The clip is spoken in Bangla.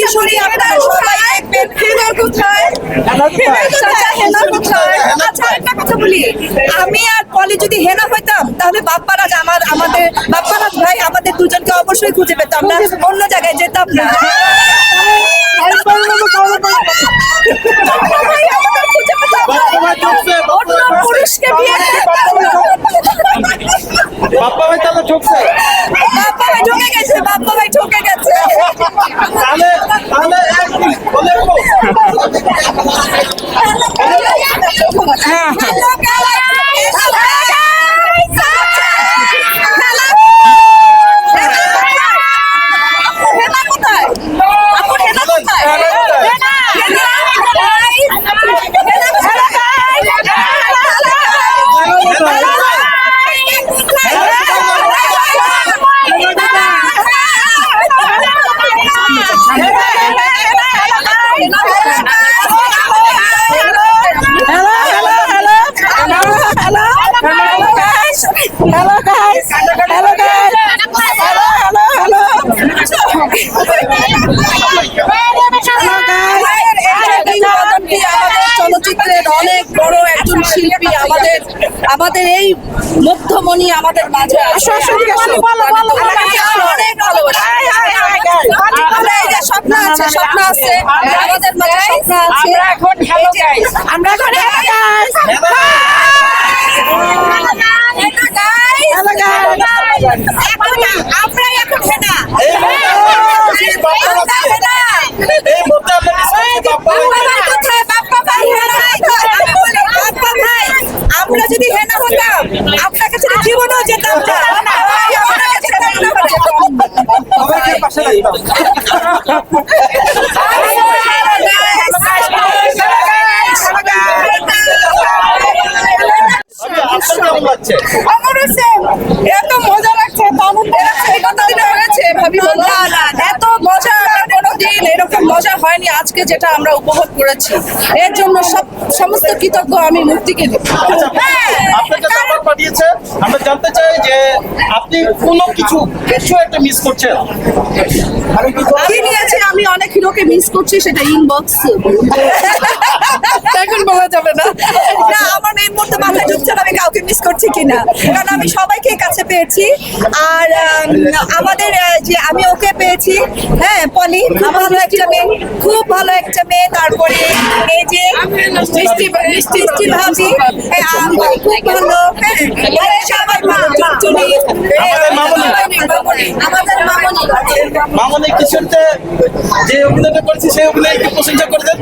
কিশোরী আপনারা সবাই দেখবেন। হেনা কোথায়? চাচা হেনা কোথায়? আচ্ছা একটা কথা বলি। আমি আর পলি যদি হেনা হইতাম তাহলে বাপ্পারাজ আমার আমাদের বাপ্পারাজ ভাই আমাদের দুজনকে অবশ্যই খুঁজে পেতাম না। অন্য জায়গায় যেতাম না। না। বাপ্পা ভাই ঠকছে, বাপ্পা অন্য ভাই ঠকছে। পুরুষকে বিয়ে বাপ্পা ভাই তাহলে ঠকছে বাপ্পা ভাই ঢুকে গেছে বাপ্পা ভাই ঢুকে গেছে। Hello guys! Hello হেনা কোথায়? আপু হেনা কোথায়? হেনা কোথায়? হেনা! হেনা! Guys! হেনা কোথায়? Hello Hello guys! Hello guys! Hello, hello, hello! আমাদের চলচ্চিত্রের অনেক বড় একজন শিল্পী আমাদের আমাদের এই মধ্যমণি আমাদের মাঝে আসো আসো অনেক ভালোবাসি। আমরা এই যে স্বপ্ন আছে স্বপ্ন আছে আমাদের মাঝে স্বপ্ন আছে। আমরা এখন হ্যালো গাইস আমরা এখন hello guys hello guys hello guys এখন আমরা এখন হেনা এই মুহূর্তে আমরা মিস করছি বাপ্পা ভাইকে। এই মুহূর্তে আমরা মিস করছি বাপ্পা ভাইকে। আমরা যদি হেনা হতাম আপনার কাছে জীবনও যেতাম না। এত মজা লাগছে দারুণ বেড়াচ্ছে এই কতদিন হয়েছে ভাবি না আজকে যেটা আমরা উপভোগ করেছি এর জন্য সব সমস্ত কৃতজ্ঞ আমি মুক্তিকে আচ্ছা, আমার পাঠিয়েছে। আমরা জানতে চাই যে আপনি কোনো কিছু কিছু একটা মিস করছেন? আমি নিয়েছি আমি অনেক হিরোকে মিস করছি সেটা ইনবক্স এখন বলা যাবে না। কাউকে কিনা? কারণ আমি সবাইকে কাছে পেয়েছি। আর আমাদের যে আমি ওকে পেয়েছি হ্যাঁ পলি ভালো একটা মেয়ে খুব ভালো একটা মেয়ে। তারপরে এই যে মিষ্টি ভাবি হ্যাঁ, খুব ভালো। হ্যাঁ সবাই ভালো চুনচুনি। আমাদের মামনি। মামনি, কিশোরতে যে অভিনয়টা করেছি সেই অভিনয় একটু প্রশংসা করে দেন।